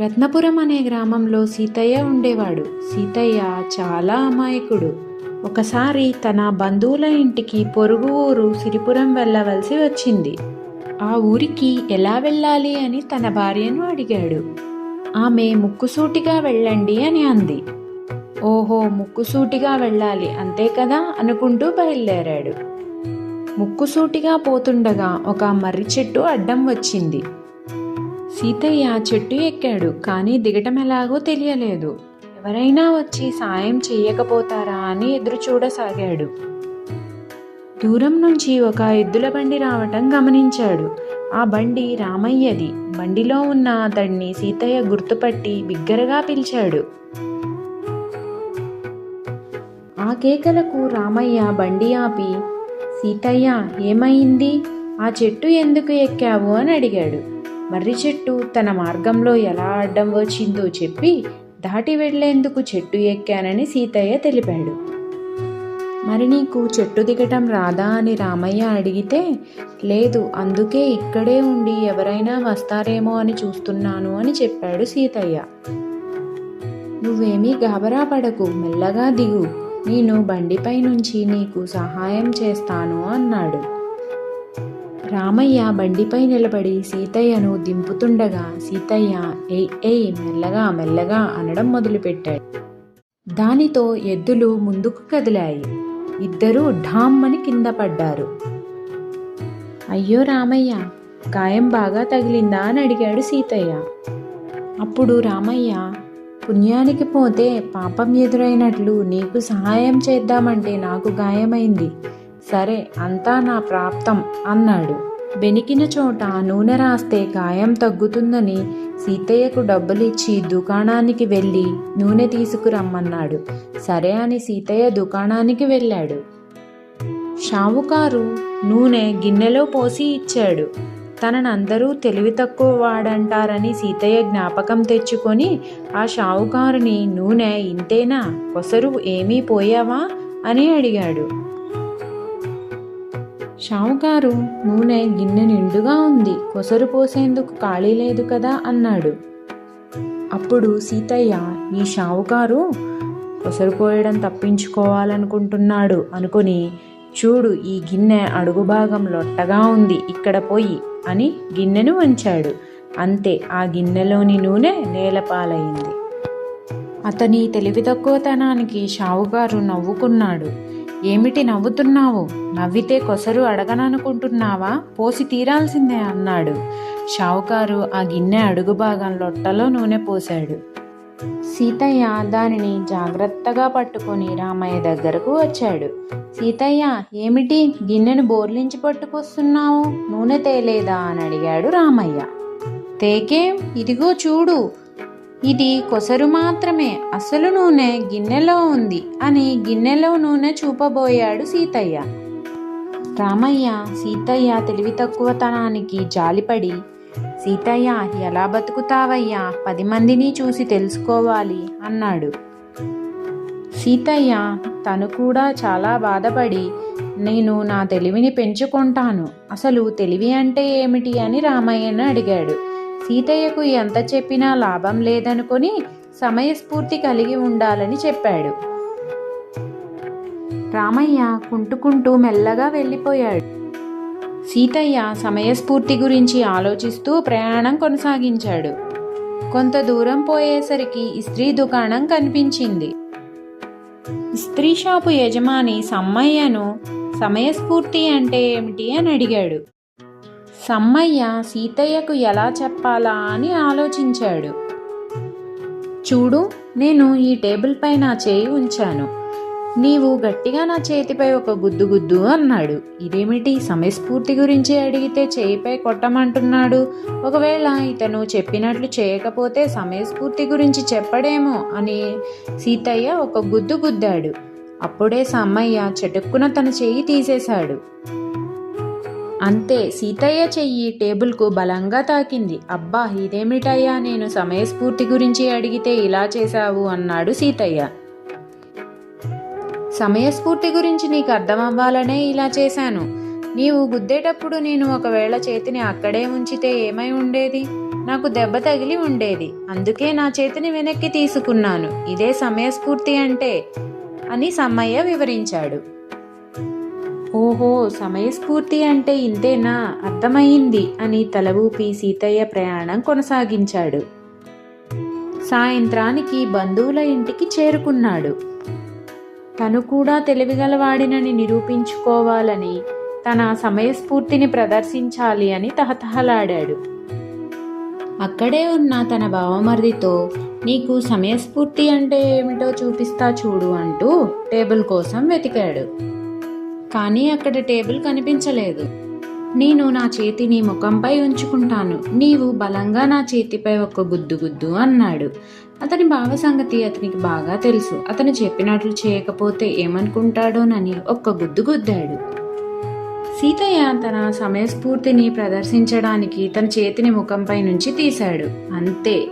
రత్నపురం అనే గ్రామంలో సీతయ్య ఉండేవాడు. సీతయ్య చాలా అమాయకుడు. ఒకసారి తన బంధువుల ఇంటికి పొరుగు ఊరు సిరిపురం వెళ్ళవలసి వచ్చింది. ఆ ఊరికి ఎలా వెళ్ళాలి అని తన భార్యను అడిగాడు. ఆమె ముక్కుసూటిగా వెళ్ళండి అని అంది. ఓహో ముక్కుసూటిగా వెళ్ళాలి అంతే కదా అనుకుంటూ బయలుదేరాడు. ముక్కుసూటిగా పోతుండగా ఒక మర్రి చెట్టు అడ్డం వచ్చింది. సీతయ్య చెట్టు ఎక్కాడు కానీ దిగటం ఎలాగో తెలియలేదు. ఎవరైనా వచ్చి సాయం చెయ్యకపోతారా అని ఎదురు చూడసాగాడు. దూరం నుంచి ఒక ఎద్దుల బండి రావటం గమనించాడు. ఆ బండి రామయ్యది. బండిలో ఉన్న అతడిని సీతయ్య గుర్తుపట్టి బిగ్గరగా పిలిచాడు. ఆ కేకలకు రామయ్య బండి ఆపి సీతయ్య ఏమైంది? ఆ చెట్టు ఎందుకు ఎక్కావు? అని అడిగాడు. మర్రి చెట్టు తన మార్గంలో ఎలా అడ్డం వచ్చిందో చెప్పి దాటి వెళ్ళేందుకు చెట్టు ఎక్కానని సీతయ్య తెలిపాడు. మరి నీకు చెట్టు దిగటం రాదా అని రామయ్య అడిగితే లేదు అందుకే ఇక్కడే ఉండి ఎవరైనా వస్తారేమో అని చూస్తున్నాను అని చెప్పాడు సీతయ్య. నువ్వేమీ గాబరా పడకు మెల్లగా దిగు. నేను బండిపై నుంచి నీకు సహాయం చేస్తాను అన్నాడు. రామయ్య బండిపై నిలబడి సీతయ్యను దింపుతుండగా సీతయ్య ఏ ఏ మెల్లగా మెల్లగా అనడం మొదలుపెట్టాడు. దానితో ఎద్దులు ముందుకు కదిలాయి. ఇద్దరూ ఢామ్మని కింద పడ్డారు. అయ్యో రామయ్య గాయం బాగా తగిలిందా అని అడిగాడు సీతయ్య. అప్పుడు రామయ్య పుణ్యానికి పోతే పాపం ఎదురైనట్లు నీకు సహాయం చేద్దామంటే నాకు గాయమైంది. సరే అంతా నా ప్రాప్తం అన్నాడు. బెనికిన చోట నూనె రాస్తే గాయం తగ్గుతుందని సీతయ్యకు డబ్బులిచ్చి దుకాణానికి వెళ్ళి నూనె తీసుకురమ్మన్నాడు. సరే అని సీతయ్య దుకాణానికి వెళ్ళాడు. షావుకారు నూనె గిన్నెలో పోసి ఇచ్చాడు. తననందరూ తెలివి తక్కువ వాడంటారని సీతయ్య జ్ఞాపకం తెచ్చుకొని ఆ షావుకారుని నూనె ఇంతేనా? కొసరు ఏమీ పోయావా? అని అడిగాడు. షావుకారు నూనె గిన్నె నిండుగా ఉంది. కొసరు పోసేందుకు ఖాళీ లేదు కదా అన్నాడు. అప్పుడు సీతయ్య ఈ షావుకారు కొసరు పోయడం తప్పించుకోవాలనుకుంటున్నాడు అనుకుని చూడు ఈ గిన్నె అడుగు భాగం లొట్టగా ఉంది. ఇక్కడ పోయి అని గిన్నెను వంచాడు. అంతే ఆ గిన్నెలోని నూనె నేలపాలైంది. అతని తెలివి తక్కువతనానికి షావుకారు నవ్వుకున్నాడు. ఏమిటి నవ్వుతున్నావు? నవ్వితే కొసరు అడగననుకుంటున్నావా? పోసి తీరాల్సిందే అన్నాడు. షావుకారు ఆ గిన్నె అడుగు భాగం లొట్టలో నూనె పోశాడు. సీతయ్య దానిని జాగ్రత్తగా పట్టుకొని రామయ్య దగ్గరకు వచ్చాడు. సీతయ్య ఏమిటి గిన్నెను బోర్లించి పట్టుకొస్తున్నావు? నూనె తేలేదా? అని అడిగాడు రామయ్య. తేకేం? ఇదిగో చూడు ఇది కొసరు మాత్రమే. అసలు నూనె గిన్నెలో ఉంది అని గిన్నెలో నూనె చూపబోయాడు సీతయ్య. రామయ్య సీతయ్య తెలివి తక్కువతనానికి జాలిపడి సీతయ్య ఎలా బతుకుతావయ్యా? పది మందిని చూసి తెలుసుకోవాలి అన్నాడు. సీతయ్య తను కూడా చాలా బాధపడి నేను నా తెలివిని పెంచుకుంటాను. అసలు తెలివి అంటే ఏమిటి? అని రామయ్యను అడిగాడు. సీతయ్యకు ఎంత చెప్పినా లాభం లేదనుకొని సమయస్ఫూర్తి కలిగి ఉండాలని చెప్పాడు. రామయ్య కుంటుకుంటూ మెల్లగా వెళ్ళిపోయాడు. సీతయ్య సమయస్ఫూర్తి గురించి ఆలోచిస్తూ ప్రయాణం కొనసాగించాడు. కొంత దూరం పోయేసరికి ఇస్త్రీ దుకాణం కనిపించింది. ఇస్త్రీ షాపు యజమాని సమ్మయ్యను సమయస్ఫూర్తి అంటే ఏమిటి అని అడిగాడు. సమ్మయ్య సీతయ్యకు ఎలా చెప్పాలా అని ఆలోచించాడు. చూడు నేను ఈ టేబుల్ పైన నా చేయి ఉంచాను. నీవు గట్టిగా నా చేతిపై ఒక గుద్దు గుద్దు అన్నాడు. ఇదేమిటి? సమయస్ఫూర్తి గురించి అడిగితే చేయిపై కొట్టమంటున్నాడు. ఒకవేళ ఇతను చెప్పినట్లు చేయకపోతే సమయస్ఫూర్తి గురించి చెప్పడేమో అని సీతయ్య ఒక గుద్దు గుద్దాడు. అప్పుడే సమ్మయ్య చటుక్కున తన చేయి తీసేశాడు. అంతే సీతయ్య చెయ్యి టేబుల్కు బలంగా తాకింది. అబ్బా ఇదేమిటయ్యా నేను సమయస్ఫూర్తి గురించి అడిగితే ఇలా చేశావు అన్నాడు సీతయ్య. సమయస్ఫూర్తి గురించి నీకు అర్థమవ్వాలనే ఇలా చేశాను. నీవు గుద్దేటప్పుడు నేను ఒకవేళ చేతిని అక్కడే ఉంచితే ఏమై ఉండేది? నాకు దెబ్బ తగిలి ఉండేది. అందుకే నా చేతిని వెనక్కి తీసుకున్నాను. ఇదే సమయస్ఫూర్తి అంటే అని సమ్మయ్య వివరించాడు. ఓహో సమయస్ఫూర్తి అంటే ఇంతేనా? అర్థమయ్యింది అని తల ఊపి సీతయ్య ప్రయాణం కొనసాగించాడు. సాయంత్రానికి బంధువుల ఇంటికి చేరుకున్నాడు. తను కూడా తెలివిగలవాడినని నిరూపించుకోవాలని తన సమయస్ఫూర్తిని ప్రదర్శించాలి అని తహతహలాడాడు. అక్కడే ఉన్న తన బావమరిదితో నీకు సమయస్ఫూర్తి అంటే ఏమిటో చూపిస్తా చూడు అంటూ టేబుల్ కోసం వెతికాడు. కానీ అక్కడ టేబుల్ కనిపించలేదు. నేను నా చేతిని ముఖంపై ఉంచుకుంటాను. నీవు బలంగా నా చేతిపై ఒక గుద్దు గుద్దు అన్నాడు. అతని భావ సంగతి అతనికి బాగా తెలుసు. అతను చెప్పినట్లు చేయకపోతే ఏమనుకుంటాడోనని ఒక్క గుద్దు గుద్దాడు. సీతయ్య తన సమయస్ఫూర్తిని ప్రదర్శించడానికి తన చేతిని ముఖంపై నుంచి తీశాడు. అంతే.